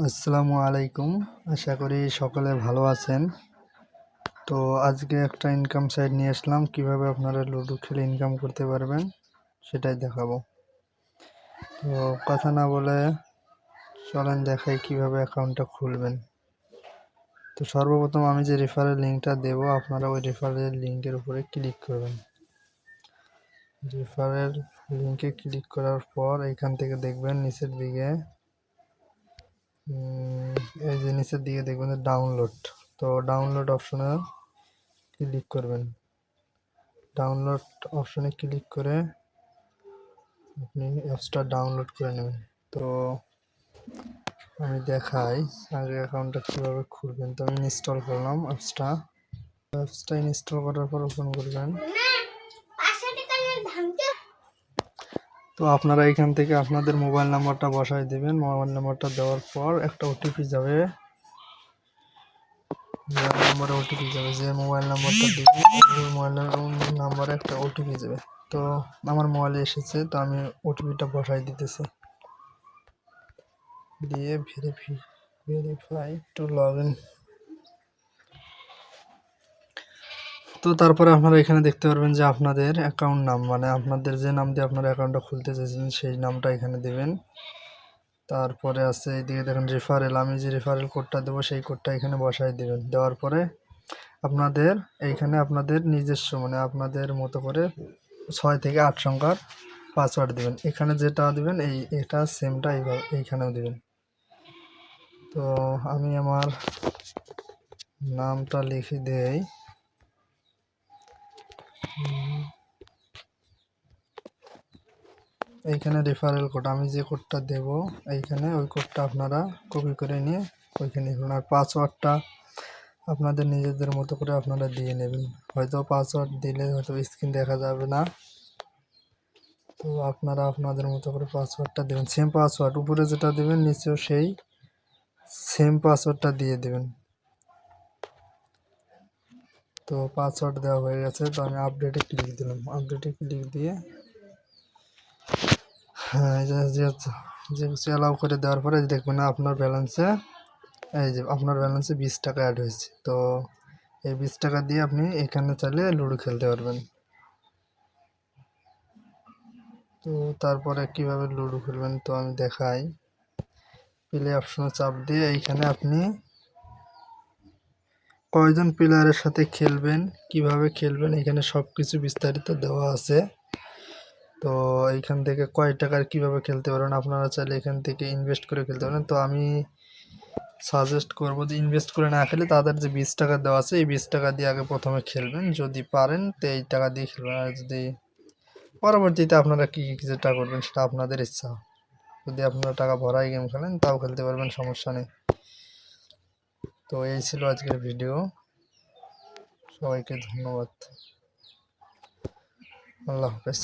আসসালামু আলাইকুম। আশা করি সকলে ভালো আছেন। তো আজকে একটা ইনকাম সাইট নিয়ে আসলাম, কীভাবে আপনারা লুডো খেলে ইনকাম করতে পারবেন সেটাই দেখাবো। তো কথা না বলে চলেন দেখাই কীভাবে অ্যাকাউন্টটা খুলবেন। তো সর্বপ্রথম আমি যে রেফারের লিঙ্কটা দেব, আপনারা ওই রেফারের লিঙ্কের উপরে ক্লিক করবেন। রেফারের লিঙ্কে ক্লিক করার পর এখান থেকে দেখবেন নিচের দিকে এই যে নিচের দিকে দেখবেন যে ডাউনলোড তো ডাউনলোড অপশনে ক্লিক করবেন। ডাউনলোড অপশনে ক্লিক করে আপনি অ্যাপসটা ডাউনলোড করে নেবেন। তো আমি দেখাই আগে অ্যাকাউন্টটা কীভাবে খুলবেন। তো আমি ইনস্টল করলাম অ্যাপসটা অ্যাপসটা ইনস্টল করার পর ওপেন করবেন। তো আপনারা এখান থেকে আপনাদের মোবাইল নাম্বারটা বসাই দেবেন। মোবাইল নাম্বারটা দেওয়ার পর একটা ওটিপি যাবে। মোবাইল নাম্বারে ওটিপি যাবে, যে মোবাইল নাম্বারটা ওই মোবাইল নাম্বারে একটা ওটিপি যাবে। তো আমার মোবাইলে এসেছে, তো আমি ওটিপিটা বসাই দিতেছি। দিয়ে verify verify to log in তো তারপরে আপনারা এখানে দেখতে পারবেন যে আপনাদের অ্যাকাউন্ট নাম মানে আপনাদের যে নাম দিয়ে আপনারা অ্যাকাউন্টটা খুলতে চাইছেন, সেই নামটা এখানে দেবেন। তারপরে আছে এইদিকে দেখেন রেফারেল আমি যে রেফারেল কোডটা দেবো, সেই কোডটা এখানে বসাই দেবেন। দেওয়ার পরে আপনাদের এইখানে আপনাদের নিজস্ব মানে আপনাদের মতো করে ছয় থেকে আট সংখ্যার পাসওয়ার্ড দেবেন। এখানে যেটা দেবেন, এই, এটা সেমটা এইভাবে এইখানেও দেবেন। তো আমি আমার নামটা লিখে দেই। এইখানে রেফারেল কোড আমি যে কোডটা দেব, এইখানে ওই কোডটা আপনারা কপি করে নিয়ে ওইখানে আর পাসওয়ার্ডটা আপনাদের নিজেদের মতো করে আপনারা দিয়ে নেবেন। হয়তো পাসওয়ার্ড দিলে হয়তো স্ক্রিন দেখা যাবে না। তো আপনারা আপনাদের মতো করে পাসওয়ার্ডটা দেবেন। সেম পাসওয়ার্ড উপরে যেটা দেবেন, নিচেও সেই সেম পাসওয়ার্ডটা দিয়ে দেবেন। তো পাসওয়ার্ড দেওয়া হয়ে গেছে, তো আমি আপডেটে ক্লিক দিলাম। আপডেটে ক্লিক দিয়ে হ্যাঁ যে যে অ্যালাউ করে দেওয়ার পরে দেখবেন আপনার ব্যালেন্সে এই যে আপনার ব্যালেন্সে বিশ টাকা অ্যাড হয়েছে। তো এই বিশ টাকা দিয়ে আপনি এখানে চাইলে লুডো খেলতে পারবেন। তো তারপরে কীভাবে লুডো খেলবেন তো আমি দেখাই। প্লে অপশনে চাপ দিয়ে এইখানে আপনি কয়জন প্লেয়ারের সাথে খেলবেন, কীভাবে খেলবেন, এখানে সব কিছু বিস্তারিত দেওয়া আছে। তো এইখান থেকে কয় টাকার কীভাবে খেলতে পারবেন, আপনারা চাইলে এখান থেকে ইনভেস্ট করে খেলতে পারেন। তো আমি সাজেস্ট করব যে ইনভেস্ট করে না খেলে তাদের যে বিশ টাকা দেওয়া আছে, এই বিশ টাকা দিয়ে আগে প্রথমে খেলবেন। যদি পারেন, তো এই টাকা দিয়ে খেলবেন। আর যদি পরবর্তীতে আপনারা কী কী যেটা করবেন সেটা আপনাদের ইচ্ছা। যদি আপনারা টাকা ভরাই গেম খেলেন, তাও খেলতে পারবেন, সমস্যা নেই। তো এই ছিল আজকের ভিডিও সবাইকে ধন্যবাদ। আল্লাহ হাফেজ।